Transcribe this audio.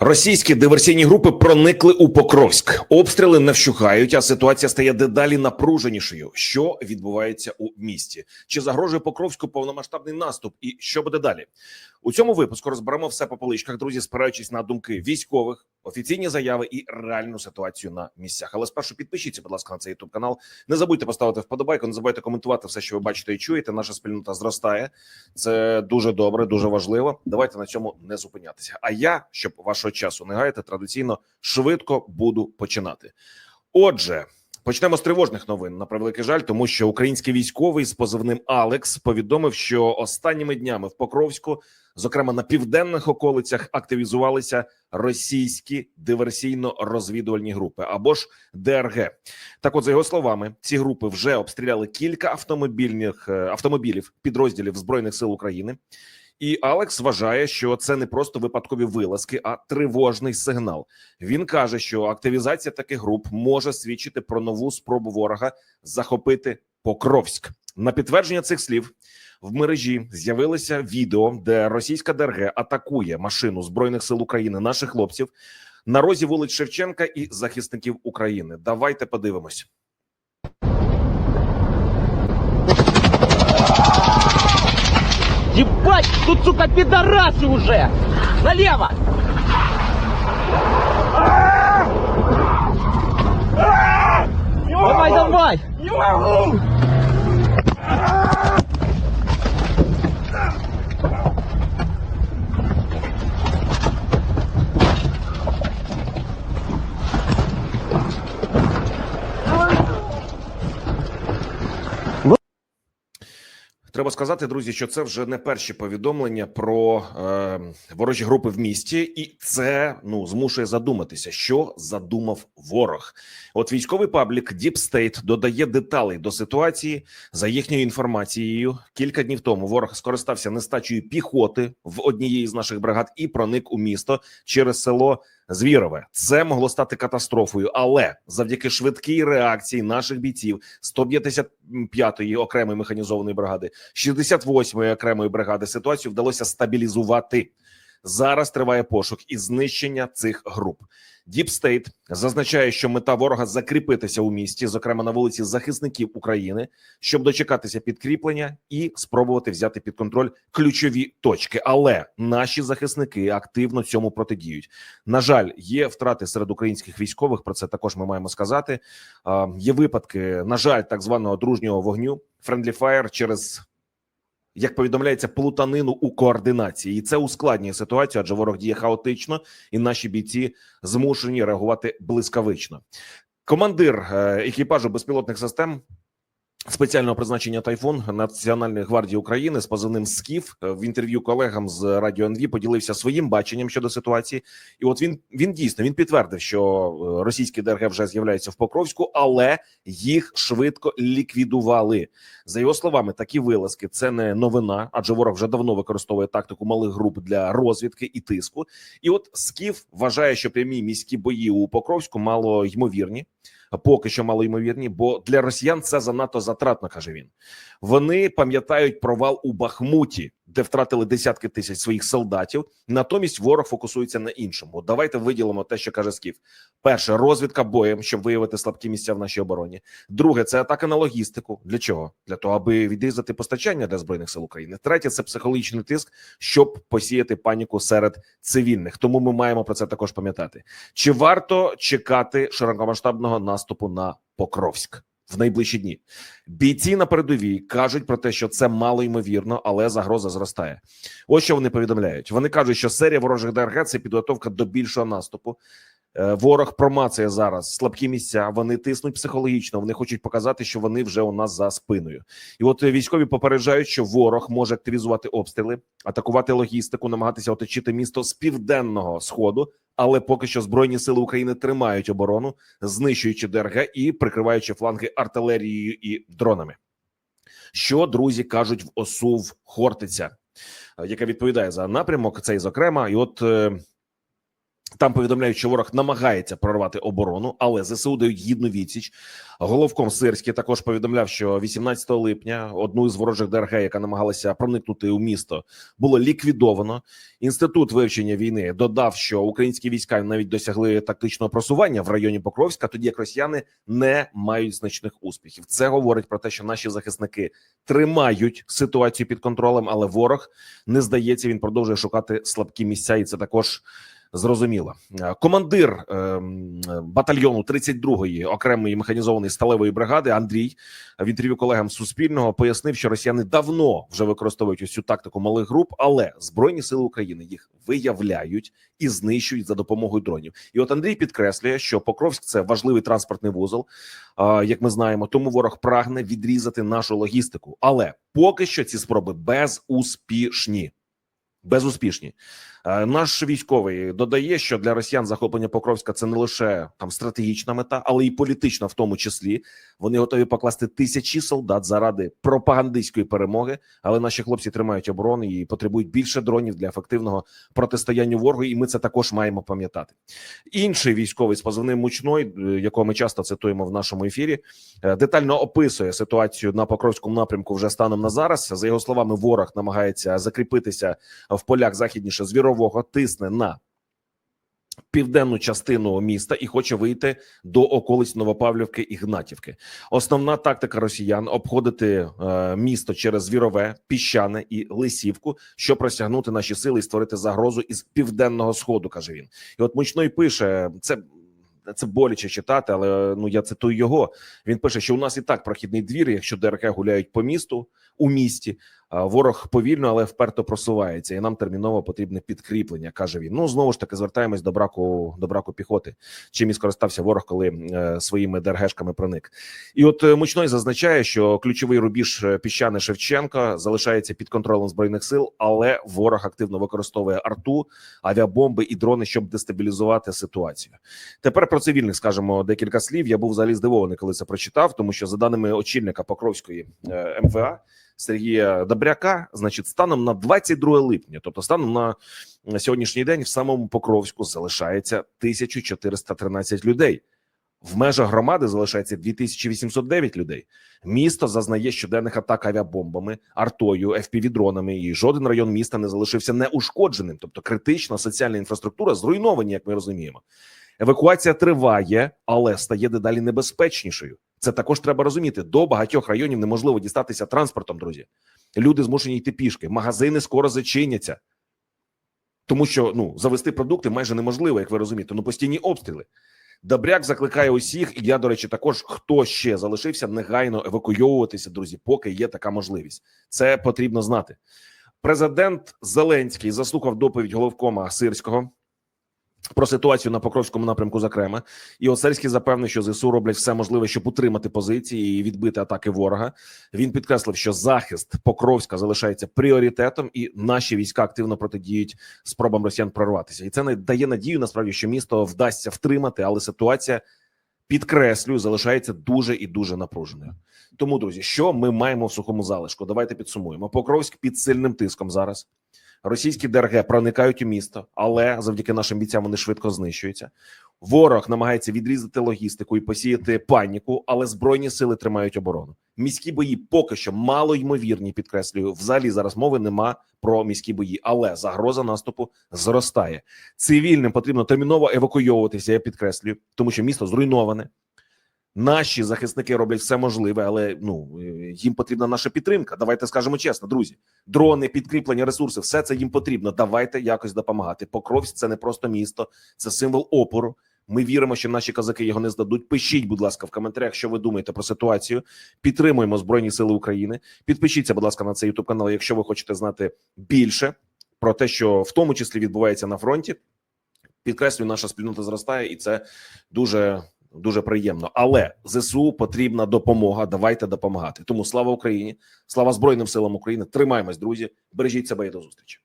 Російські диверсійні групи проникли у Покровськ. Обстріли не вщухають, а ситуація стає дедалі напруженішою. Що відбувається у місті? Чи загрожує Покровську повномасштабний наступ? І що буде далі? У цьому випуску розберемо все по поличках, друзі, спираючись на думки військових, офіційні заяви і реальну ситуацію на місцях. Але спершу підпишіться, будь ласка, на цей youtube канал. Не забудьте поставити вподобайку, не забудьте коментувати все, що ви бачите і чуєте. Наша спільнота зростає. Це дуже добре, дуже важливо. Давайте на цьому не зупинятися. А я, щоб вашого часу не гаяти, традиційно швидко буду починати. Отже. Почнемо з тривожних новин на превеликий жаль, тому що український військовий з позивним Алекс повідомив, що останніми днями в Покровську, зокрема на південних околицях, активізувалися російські диверсійно-розвідувальні групи або ж ДРГ. Так, от за його словами, ці групи вже обстріляли кілька автомобільних е, автомобілів підрозділів збройних сил України. І Алекс вважає, що це не просто випадкові вилазки, а тривожний сигнал. Він каже, що активізація таких груп може свідчити про нову спробу ворога захопити Покровськ. На підтвердження цих слів в мережі з'явилося відео, де російська ДРГ атакує машину збройних сил України наших хлопців на розі вулиць Шевченка і захисників України. Давайте подивимось. Ебать, тут, сука, пидорасы уже! Налево! Давай, давай! Не могу! Треба сказати, друзі, що це вже не перші повідомлення про е, ворожі групи в місті, і це ну змушує задуматися, що задумав ворог. От військовий паблік Deep State додає деталей до ситуації за їхньою інформацією. Кілька днів тому ворог скористався нестачею піхоти в однієї з наших бригад і проник у місто через село Звірове. Це могло стати катастрофою, але завдяки швидкій реакції наших бійців 155-ї окремої механізованої бригади, 68-ї окремої бригади ситуацію вдалося стабілізувати. Зараз триває пошук і знищення цих груп. State зазначає, що мета ворога закріпитися у місті, зокрема на вулиці захисників України, щоб дочекатися підкріплення і спробувати взяти під контроль ключові точки. Але наші захисники активно цьому протидіють. На жаль, є втрати серед українських військових. Про це також ми маємо сказати. Є випадки, на жаль, так званого дружнього вогню Friendly Fire через як повідомляється, плутанину у координації, і це ускладнює ситуацію, адже ворог діє хаотично, і наші бійці змушені реагувати блискавично. Командир е, екіпажу безпілотних систем спеціального призначення Тайфун Національної гвардії України з позивним СКІФ е, в інтерв'ю колегам з радіо НВ поділився своїм баченням щодо ситуації. І от він він дійсно він підтвердив, що е, російські ДРГ вже з'являються в Покровську, але їх швидко ліквідували. За його словами, такі вилазки це не новина, адже ворог вже давно використовує тактику малих груп для розвідки і тиску. І от Скіф вважає, що прямі міські бої у Покровську мало ймовірні. Поки що малоймовірні, бо для росіян це занадто затратно, каже він. Вони пам'ятають провал у Бахмуті, де втратили десятки тисяч своїх солдатів. Натомість ворог фокусується на іншому. Давайте виділимо те, що каже Скіф. Перше розвідка боєм, щоб виявити слабкі місця в нашій обороні. Друге це атака на логістику. Для чого? Для того, аби відрізати постачання для збройних сил України. Третє це психологічний тиск, щоб посіяти паніку серед цивільних. Тому ми маємо про це також пам'ятати. Чи варто чекати широкомасштабного наступу на Покровськ? В найближчі дні бійці на передовій кажуть про те, що це мало ймовірно, але загроза зростає. Ось що вони повідомляють. Вони кажуть, що серія ворожих ДРГ це підготовка до більшого наступу. Е, Ворог промацує зараз слабкі місця. Вони тиснуть психологічно. Вони хочуть показати, що вони вже у нас за спиною. І от військові попереджають, що ворог може активізувати обстріли, атакувати логістику, намагатися оточити місто з південного сходу. Але поки що збройні сили України тримають оборону, знищуючи ДРГ і прикриваючи фланги артилерією і дронами. Що друзі кажуть в ОСУВ Хортиця, яка відповідає за напрямок, цей зокрема, і от. Там повідомляють, що ворог намагається прорвати оборону, але ЗСУ дають гідну відсіч. Головком Сирський також повідомляв, що 18 липня одну із ворожих ДРГ, яка намагалася проникнути у місто, було ліквідовано. Інститут вивчення війни додав, що українські війська навіть досягли тактичного просування в районі Покровська, тоді як росіяни не мають значних успіхів. Це говорить про те, що наші захисники тримають ситуацію під контролем, але ворог не здається. Він продовжує шукати слабкі місця, і це також. Зрозуміло, Е, командир ем, батальйону 32-ї окремої механізованої сталевої бригади Андрій в інтерв'ю колегам Суспільного пояснив, що росіяни давно вже використовують ось цю тактику малих груп, але збройні сили України їх виявляють і знищують за допомогою дронів. І от Андрій підкреслює, що Покровськ це важливий транспортний вузол, е, як ми знаємо. Тому ворог прагне відрізати нашу логістику. Але поки що ці спроби безуспішні. Безуспішні. Е, Наш військовий додає, що для росіян захоплення Покровська це не лише там стратегічна мета, але й політична, в тому числі. Вони готові покласти тисячі солдат заради пропагандистської перемоги. Але наші хлопці тримають оборону і потребують більше дронів для ефективного протистояння ворогу. І ми це також маємо пам'ятати. Інший військовий з позивним мучной, е, якого ми часто цитуємо в нашому ефірі, е, детально описує ситуацію на Покровському напрямку вже станом на зараз. За його словами, ворог намагається закріпитися в полях західніше звірового, тисне на південну частину міста і хоче вийти до околиць Новопавлівки і Гнатівки. Основна тактика росіян обходити е, місто через звірове, піщане і лисівку, щоб розтягнути наші сили і створити загрозу із південного сходу. каже він. І от мучной пише це. Це боляче читати, але ну я цитую його. Він пише, що у нас і так прохідний двір. Якщо ДРК гуляють по місту у місті, ворог повільно, але вперто просувається, і нам терміново потрібне підкріплення. каже він. Ну знову ж таки звертаємось до браку до браку піхоти. Чим і скористався ворог, коли е, своїми ДРГшками проник. І от е, мучной зазначає, що ключовий рубіж е, піщани Шевченка залишається під контролем збройних сил, але ворог активно використовує арту, авіабомби і дрони, щоб дестабілізувати ситуацію. Тепер про цивільних скажемо декілька слів. Я був взагалі здивований, коли це прочитав, тому що за даними очільника Покровської е, МВА Сергія Добряка, значить, станом на 22 липня, тобто станом на сьогоднішній день, в самому Покровську залишається 1413 людей. В межах громади залишається 2809 людей. Місто зазнає щоденних атак авіабомбами, артою, FPV-дронами, і жоден район міста не залишився неушкодженим. Тобто критична соціальна інфраструктура зруйновані, як ми розуміємо. Евакуація триває, але стає дедалі небезпечнішою. Це також треба розуміти. До багатьох районів неможливо дістатися транспортом, друзі. Люди змушені йти пішки. Магазини скоро зачиняться, тому що ну завести продукти майже неможливо, як ви розумієте. Ну постійні обстріли. Добряк закликає усіх, і я, до речі, також хто ще залишився, негайно евакуйовуватися, друзі, поки є така можливість. Це потрібно знати. Президент Зеленський заслухав доповідь головкома Сирського про ситуацію на Покровському напрямку, зокрема, і Осельський запевнив, що ЗСУ роблять все можливе, щоб утримати позиції і відбити атаки ворога. Він підкреслив, що захист Покровська залишається пріоритетом, і наші війська активно протидіють спробам росіян прорватися. І це не дає надію, насправді, що місто вдасться втримати, але ситуація підкреслюю, залишається дуже і дуже напруженою. Тому, друзі, що ми маємо в сухому залишку? Давайте підсумуємо. Покровськ під сильним тиском зараз. Російські ДРГ проникають у місто, але завдяки нашим бійцям вони швидко знищуються. Ворог намагається відрізати логістику і посіяти паніку, але збройні сили тримають оборону. Міські бої поки що мало ймовірні. Підкреслюю, взагалі зараз мови нема про міські бої, але загроза наступу зростає. Цивільним потрібно терміново евакуйовуватися. Я підкреслюю, тому що місто зруйноване. Наші захисники роблять все можливе, але ну е, їм потрібна наша підтримка. Давайте скажемо чесно, друзі. Дрони, підкріплення, ресурси, все це їм потрібно. Давайте якось допомагати. Покровськ це не просто місто, це символ опору. Ми віримо, що наші козаки його не здадуть. Пишіть, будь ласка, в коментарях, що ви думаєте про ситуацію. Підтримуємо Збройні Сили України. Підпишіться, будь ласка, на цей youtube канал, якщо ви хочете знати більше про те, що в тому числі відбувається на фронті. Підкреслюю, наша спільнота зростає, і це дуже дуже приємно. Але зсу потрібна допомога. Давайте допомагати. Тому слава Україні, слава Збройним силам України. Тримаємось, друзі. Бережіть себе і до зустрічі.